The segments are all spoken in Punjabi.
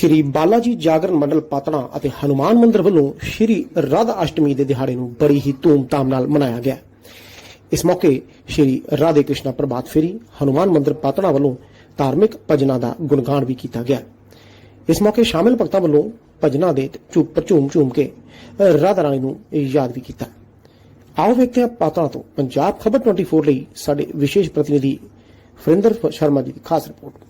ਸ਼੍ਰੀ ਬਾਲਾਜੀ ਜਾਗਰਣ ਮੰਡਲ ਪਾਤਣਾ ਅਤੇ ਹਨੂਮਾਨ ਮੰਦਿਰ ਵੱਲੋਂ ਸ਼੍ਰੀ ਰਾਧਾ ਅਸ਼ਟਮੀ ਦੇ ਦਿਹਾੜੇ ਨੂੰ ਬੜੀ ਹੀ ਧੂਮਧਾਮ ਨਾਲ ਮਨਾਇਆ ਗਿਆ। ਇਸ ਮੌਕੇ ਸ਼੍ਰੀ ਰਾਧੇ ਕ੍ਰਿਸ਼ਨਾ ਪ੍ਰਭਾਤ ਫੇਰੀ, ਹਨੂਮਾਨ ਮੰਦਿਰ ਪਾਤਣਾ ਵੱਲੋਂ ਧਾਰਮਿਕ ਭਜਨਾਂ ਦਾ ਗੁਣਗਾਨ ਵੀ ਕੀਤਾ ਗਿਆ। ਇਸ ਮੌਕੇ ਸ਼ਾਮਿਲ ਭਗਤਾਂ ਵੱਲੋਂ ਭਜਨਾਂ ਦੇ ਚੁੱਪ ਝੂਮ ਝੂਮ ਕੇ ਰਾਧਾ ਰਾਣੀ ਨੂੰ ਯਾਦ ਵੀ ਕੀਤਾ। ਆਓ ਵੇਖਦੇ ਹਾਂ ਪਾਤਣਾ ਤੋਂ ਪੰਜਾਬ ਖਬਰ 24 ਲਈ ਸਾਡੇ ਵਿਸ਼ੇਸ਼ ਪ੍ਰਤੀਨਿਧੀ ਫਰਿੰਦਰ ਸ਼ਰਮਾ ਜੀ ਦੀ ਖਾਸ ਰਿਪੋਰਟ।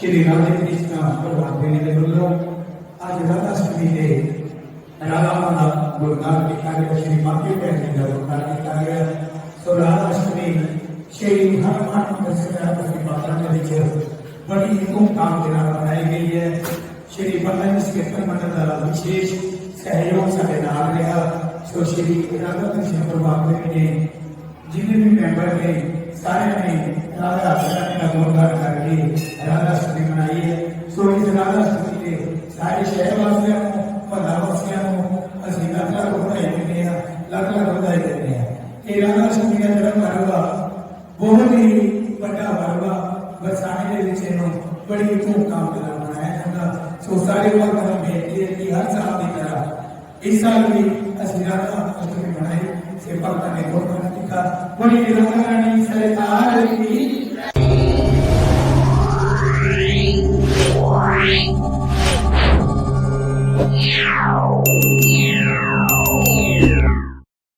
شری رادھے کرشنا پرواد میرے بلو آج رادا سمی دے رادا مانا گردار ماتی پہنے ਸ਼੍ਰੀ ਹਰਮਨ ਦਸਰਾ ਦੇ ਪਾਤਰਾਂ ਦੇ ਵਿੱਚ ਬੜੀ ਧੂਮਧਾਮ ਦੇ ਨਾਲ ਮਨਾਈ ਗਈ ਹੈ। ਸ਼੍ਰੀ ਬੰਦਨ ਸਕੇਤਰ ਮੰਡਲ ਦਾ ਵਿਸ਼ੇਸ਼ ਸਹਿਯੋਗ ਸਾਡੇ ਨਾਲ ਰਿਹਾ। ਸੋ ਸ਼੍ਰੀ ਰਾਧਾ ਕ੍ਰਿਸ਼ਨ ਪ੍ਰਭਾਤ ਨੇ ਜਿੰਨੇ ਵੀ ਮੈਂਬਰ ਨੇ, ਸਾਰਿਆਂ ਨੇ ਰਾਧਾ ਰਾਣੀ ਦਾ ਗੁਣਗਾਨ ਕਰਕੇ ਰਾਧਾ ਅਸ਼ਟਮੀ ਮਨਾਈ ਹੈ। ਸੋ ਇਸ ਰਾਧਾ ਅਸ਼ਟਮੀ ਦੇ ਸਾਰੇ ਸ਼ਹਿਰ ਵਾਸੀਆਂ ਨੂੰ ਮਹੱਲਾ ਵਾਸੀਆਂ ਨੂੰ ਅਸੀਂ ਲੱਖ ਲੱਖ ਵਧਾਈ ਦਿੰਦੇ ਹਾਂ ਲੱਖ ਲੱਖ ਵਧਾਈ ਦਿੰਦੇ ਹਾਂ। ਇਹ ਰਾਧਾ ਅਸ਼ਟਮੀ ਦਾ ਜਿਹੜਾ ਪਰਵ بہت ہی بڑا غلبہ بسانے کے بڑی دھوم دھام کے نال منایا جاتا سو سارے وقت ہم بےنتی ہے کہ ہر سال کی طرح اس سال بھی اسی راتا منائی سے پاکستان نے بہت محنت کیا بڑی رنگ رانی سرکار کی